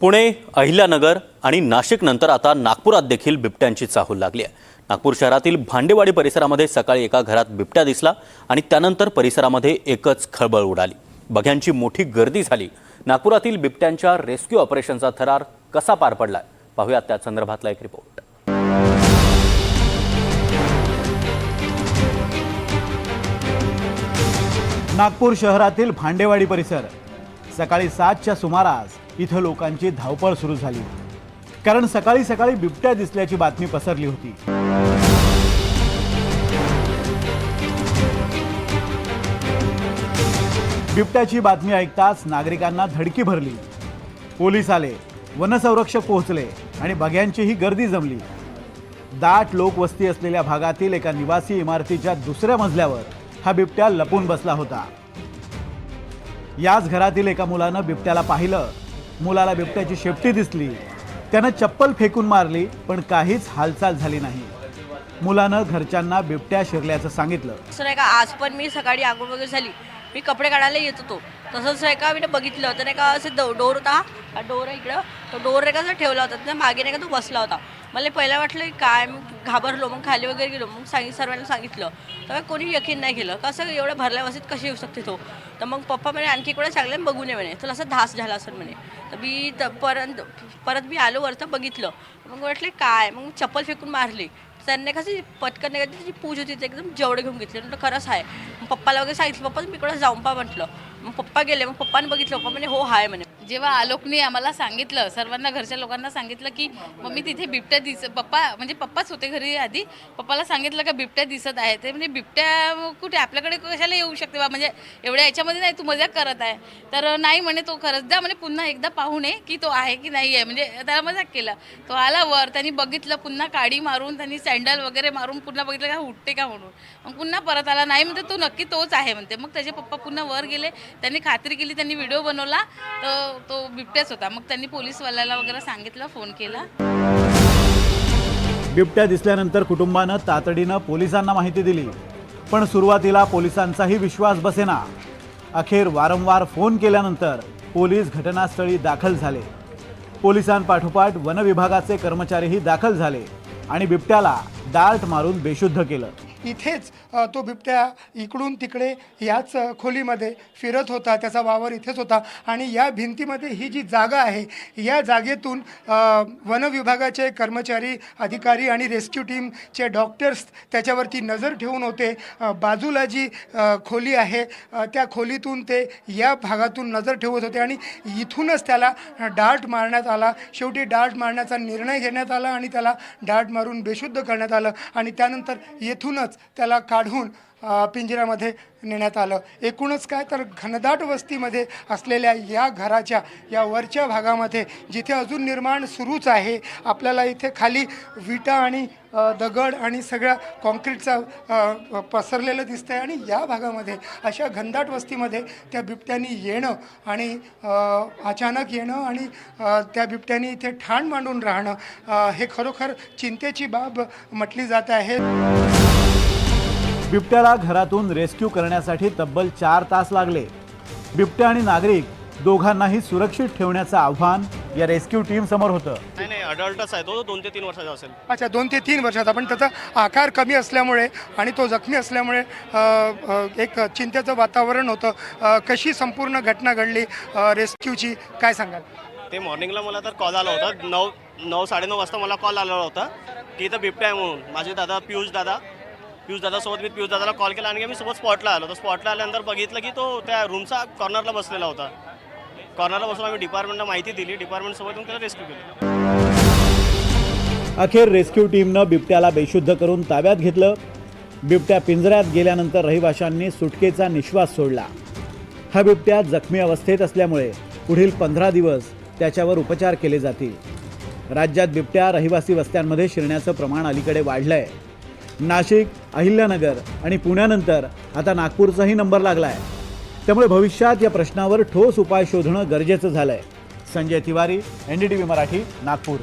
पुणे अहिल्यानगर आणि नाशिकनंतर आता नागपुरात देखील बिबट्यांची चाहूल लागली आहे. नागपूर शहरातील भांडेवाडी परिसरामध्ये सकाळी एका घरात बिबट्या दिसला आणि त्यानंतर परिसरामध्ये एकच खळबळ उडाली. बघ्यांची मोठी गर्दी झाली. नागपुरातील बिबट्यांच्या रेस्क्यू ऑपरेशनचा थरार कसा पार पडलाय? पाहूयात त्या संदर्भातला एक रिपोर्ट. नागपूर शहरातील भांडेवाडी परिसर सकाळी सातच्या सुमारास इथं लोकांची धावपळ सुरू झाली. कारण सकाळी सकाळी बिबट्या दिसल्याची बातमी पसरली होती. बिबट्याची बातमी ऐकताच नागरिकांना धडकी भरली. पोलीस आले वनसंरक्षक पोहोचले आणि बघ्यांचीही गर्दी जमली. दाट लोकवस्ती असलेल्या भागातील एका निवासी इमारतीच्या दुसऱ्या मजल्यावर हा बिबट्या लपून बसला होता. याच घरातील एका मुलानं बिबट्याला पाहिलं मुलाला बिबट्याची शेपटी दिसली. त्यानं चप्पल फेकून मारली पण काहीच हालचाल झाली नाही. मुलानं घरच्यांना बिबट्या शिरल्याचं सांगितलं. असं नाही का आज पण मी सकाळी आंघोळ वगैरे झाली. मी कपडे काढायला येत होतो. तसंच नाही का मी बघितलं. तर नाही का असं डो डोर होता. हा डोर आहे इकडं. तो डोर नाही का असं ठेवला होता. त्या मागे नाही का तो बसला होता. मला पहिला वाटलं की काय मग घाबरलो मग खाली वगैरे गेलो मग सांगित सर्वांना सांगितलं. तर कोणी यकीन नाही केलं. कसं एवढं भरल्या वसीत कशी येऊ शकते तो? तर मग पप्पा म्हणे आणखी इकडे चांगले बघू नये म्हणे. तुला असं धास झाला असेल म्हणे. तर मी त परत परत मी आलो वरतं बघितलं. मग वाटले काय? मग चप्पल फेकून मारली. त्यांनी कशी पटकन नाही का त्याची पूज होती ते एकदम जेवढे घेऊन घेतले. म्हटलं खरंच आहे. मग पप्पाला वगैरे सांगितलं पप्पा मी इकडं जाऊन पा म्हटलं. मग पप्पा गेले मग पप्पाने बघितलं. पप्पा म्हणे हो हाय म्हणे. जेव्हा आलोकने आम्हाला सांगितलं सर्वांना घरच्या लोकांना सांगितलं की मम्मी तिथे बिबट्या दिस पप्पा म्हणजे पप्पाच होते घरी आधी. पप्पाला सांगितलं का बिबट्या दिसत आहे. ते म्हणजे बिबट्या कुठे? आपल्याकडे कशाला येऊ शकते बा? म्हणजे एवढ्या याच्यामध्ये नाही तू मजाक करत आहे. तर नाही म्हणे तो खरंच. द्या म्हणे पुन्हा एकदा पाहू नये की तो आहे की नाही आहे. म्हणजे त्याला मजाक केला. तो आला वर त्यांनी बघितलं पुन्हा काडी मारून त्यांनी सँडल वगैरे मारून पुन्हा बघितलं का उठते का म्हणून. मग पुन्हा परत आला. नाही म्हणते तो नक्की तोच आहे म्हणते. मग त्याचे पप्पा पुन्हा वर गेले. त्यांनी खात्री केली त्यांनी व्हिडिओ बनवला. तर तो बिबट्याच होता. मग त्यांनी पोलीसवाल्याला वगैरे सांगितलं फोन केला. बिबट्या दिसल्यानंतर कुटुंबानं तातडीनं पोलिसांना माहिती दिली. पण सुरुवातीला पोलिसांचाही विश्वास बसेना. अखेर वारंवार फोन केल्यानंतर पोलीस घटनास्थळी दाखल झाले. पोलिसांपाठोपाठ वनविभागाचे कर्मचारीही दाखल झाले आणि बिबट्याला डार्ट मारून बेशुद्ध केलं. इथेच तो बिबट्या इकडून तिकडे याच खोलीमध्ये फिरत होता त्याचा वावर इथेच होता आणि या भिंतीमध्ये ही जी जागा आहे या जागेतून वनविभागाचे वन विभागाचे कर्मचारी अधिकारी आणि रेस्क्यू टीमचे डॉक्टर्स त्याच्यावरती नजर ठेवून होते. बाजूला जी खोली आहे त्या खोलीतून ते या भागातून नजर ठेवत होते आणि इथूनच त्याला डार्ट मारण्यात आला. शेवटी डार्ट मारण्याचा निर्णय घेण्यात आला आणि त्याला डार्ट मारून बेशुद्ध करण्यात आलं आणि त्यानंतर येथूनच त्याला काढून पिंजऱ्यामध्ये नेण्यात आलं. एकूणच काय तर घनदाट वस्तीमध्ये असलेल्या या घराच्या या वरच्या भागामध्ये जिथे अजून निर्माण सुरूच आहे आपल्याला इथे खाली विटा आणि दगड आणि सगळ्या कॉन्क्रीटचा पसरलेलं दिसतं आहे आणि या भागामध्ये अशा घनदाट वस्तीमध्ये त्या बिबट्यांनी येणं आणि अचानक येणं आणि त्या बिबट्यांनी इथे ठाण मांडून राहणं हे खरोखर चिंतेची बाब म्हटली जात आहे. बिबट्याला घरातून रेस्क्यू करण्यासाठी तब्बल चार तास लागले. बिबट्या आणि नागरिक दोघांनाही सुरक्षित ठेवण्याचं आव्हान या रेस्क्यू टीम समोर होतं. नाही नाही अडल्टच आहे. तो दोन ते तीन वर्षाचा असेल. अच्छा दोन ते तीन वर्षाचा. पण त्याचा आकार कमी असल्यामुळे आणि तो जखमी असल्यामुळे एक चिंतेचं वातावरण होतं. कशी संपूर्ण घटना घडली? रेस्क्यूची काय सांगाल? ते मॉर्निंगला मला तर कॉल आला होता. नऊ नऊ साडेनऊ वाजता मला कॉल आला होता की इथं बिबट्या आहे म्हणून. माझे दादा पियुष दादा पियुष दादासोबत मी पियुष दादाला कॉल केला आणि मी सोबत स्पॉटला आलो. तर स्पॉटला आल्यानंतर बघितलं की तो त्या रूमचा कॉर्नरला बसलेला होता. कॉर्नरला बसून आम्ही डिपार्टमेंटला माहिती दिली. डिपार्टमेंटसोबत येऊन त्याला रेस्क्यू केलं. अखेर रेस्क्यू टीमनं बिबट्याला बेशुद्ध करून ताब्यात घेतलं. बिबट्या पिंजऱ्यात गेल्यानंतर रहिवाशांनी सुटकेचा निश्वास सोडला. हा बिबट्या जखमी अवस्थेत असल्यामुळे पुढील पंधरा दिवस त्याच्यावर उपचार केले जातील. राज्यात बिबट्या रहिवासी वस्त्यांमध्ये शिरण्याचं प्रमाण अलीकडे वाढलं आहे नाशिक अहिल्यानगर आणि पुण्यानंतर आता नागपूरचाही नंबर लागला आहे त्यामुळे भविष्यात या प्रश्नावर ठोस उपाय शोधणं गरजेचं झालंय. Sanjay Tiwari N D T V Marathi Nagpur.